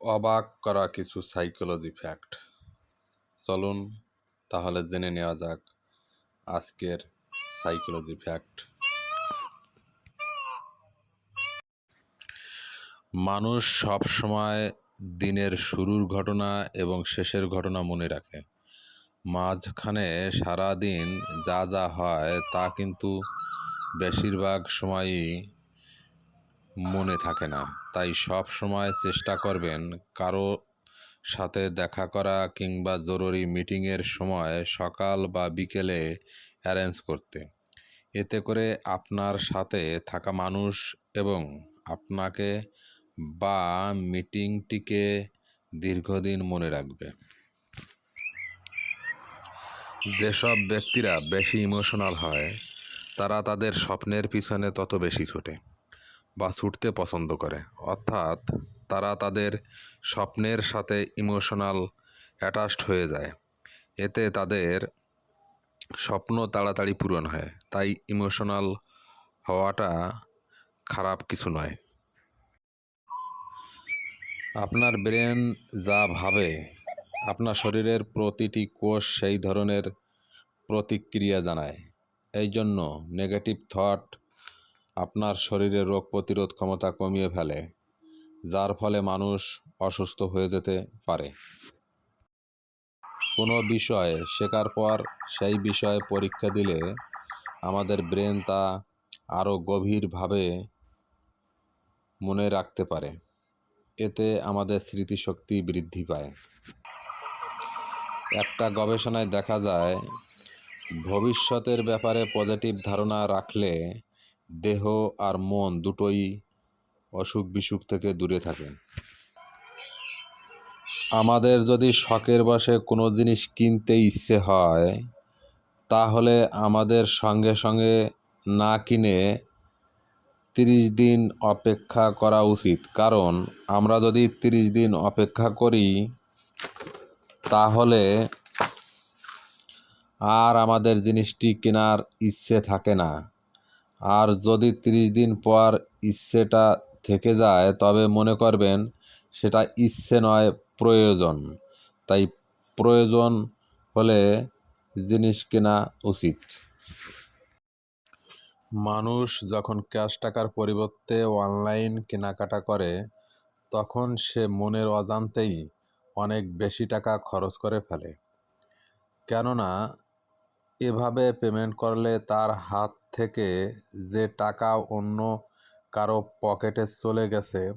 অবাক করা কিছু সাইকোলজি ফ্যাক্ট চলুন তাহলে জেনে নেওয়া যাক আজকের সাইকোলজি ফ্যাক্ট মানুষ সব সময় দিনের শুরুর ঘটনা এবং শেষের ঘটনা মনে রাখে। মাঝখানে সারা দিন যা যা হয় তা কিন্তু বেশিরভাগ সময়ই মনে থাকে না। তাই সব সময় চেষ্টা করবেন কারও সাথে দেখা করা কিংবা জরুরি মিটিংয়ের সময় সকাল বা বিকেলে অ্যারেঞ্জ করতে। এতে করে আপনার সাথে থাকা মানুষ এবং আপনাকে বা মিটিংটিকে দীর্ঘদিন মনে রাখবে। যেসব ব্যক্তিরা বেশি ইমোশনাল হয়, তারা তাদের স্বপ্নের পিছনে তত বেশি ছোটে। বা ছুটতে পছন্দ করে। অর্থাৎ তারা তাদের স্বপ্নের সাথে ইমোশনাল অ্যাটাচড হয়ে যায়। এতে তাদের স্বপ্ন তাড়াতাড়ি পূরণ হয়। তাই ইমোশনাল হওয়াটা খারাপ কিছু নয়। আপনার ব্রেন যা ভাবে, আপনার শরীরের প্রতিটি কোষ সেই ধরনের প্রতিক্রিয়া জানায়। এই জন্য নেগেটিভ থট আপনার শরীরের রোগ প্রতিরোধ ক্ষমতা কমিয়ে ফেলে, যার ফলে মানুষ অসুস্থ হয়ে যেতে পারে। কোনো বিষয় শেখার পর সেই বিষয়ে পরীক্ষা দিলে আমাদের ব্রেন তা আরও গভীরভাবে মনে রাখতে পারে। এতে আমাদের স্মৃতিশক্তি বৃদ্ধি পায়। একটা গবেষণায় দেখা যায়, ভবিষ্যতের ব্যাপারে পজিটিভ ধারণা রাখলে দেহ আর মন দুটোই অসুখ বিসুখ থেকে দূরে থাকে। আমাদের যদি শখের বসে কোনো জিনিস কিনতে ইচ্ছে হয়, তাহলে আমাদের সঙ্গে সঙ্গে না কিনে তিরিশ দিন অপেক্ষা করা উচিত। কারণ আমরা যদি তিরিশ দিন অপেক্ষা করি, তাহলে আর আমাদের জিনিসটি কেনার ইচ্ছে থাকে না। আর যদি তিরিশ দিন পর ইচ্ছেটা থেকে যায়, তবে মনে করবেন সেটা ইচ্ছে নয়, প্রয়োজন। তাই প্রয়োজন হলে জিনিস কেনা উচিত। মানুষ যখন ক্যাশ টাকার পরিবর্তে অনলাইন কেনাকাটা করে, তখন সে মনের অজান্তেই অনেক বেশি টাকা খরচ করে ফেলে। কেননা এভাবে পেমেন্ট করলে তার হাত থেকে যে টাকা অন্য কারও পকেটে চলে গেছে,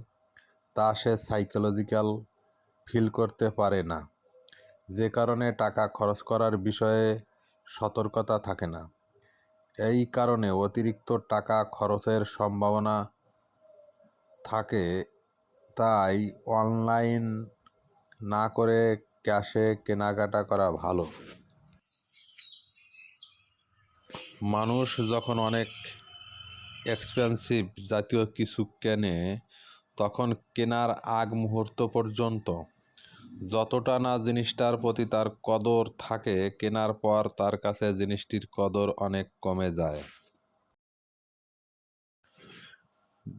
তা সে সাইকোলজিক্যাল ফিল করতে পারে না। যে কারণে টাকা খরচ করার বিষয়ে সতর্কতা থাকে না। এই কারণে অতিরিক্ত টাকা খরচের সম্ভাবনা থাকে, তাই অনলাইন না করে ক্যাশে কেনাকাটা করা ভালো। মানুষ যখন অনেক এক্সপেন্সিভ জাতীয় কিছু কেনে, তখন কেনার আগ মুহূর্ত পর্যন্ত যতটা না জিনিসটার প্রতি তার কদর থাকে, কেনার পর তার কাছে জিনিসটির কদর অনেক কমে যায়।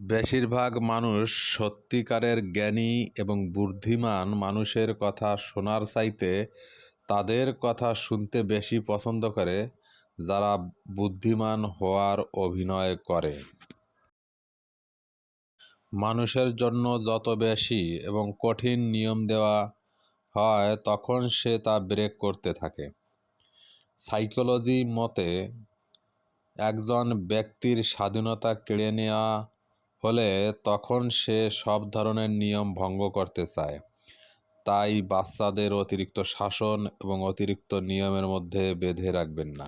বেশিরভাগ মানুষ সত্যিকারের জ্ঞানী এবং বুদ্ধিমান মানুষের কথা শোনার চাইতে তাদের কথা শুনতে বেশি পছন্দ করে। যারা বুদ্ধিমান হওয়ার অভিনয় করে। মানুষের জন্য যত বেশি এবং কঠিন নিয়ম দেওয়া হয়, তখন সে তা ব্রেক করতে থাকে। সাইকোলজি মতে, একজন ব্যক্তির স্বাধীনতা কেড়ে নেওয়া হলে তখন সে সব ধরনের নিয়ম ভঙ্গ করতে চায়। তাই বাচ্চাদের অতিরিক্ত শাসন এবং অতিরিক্ত নিয়মের মধ্যে বেঁধে রাখবেন না।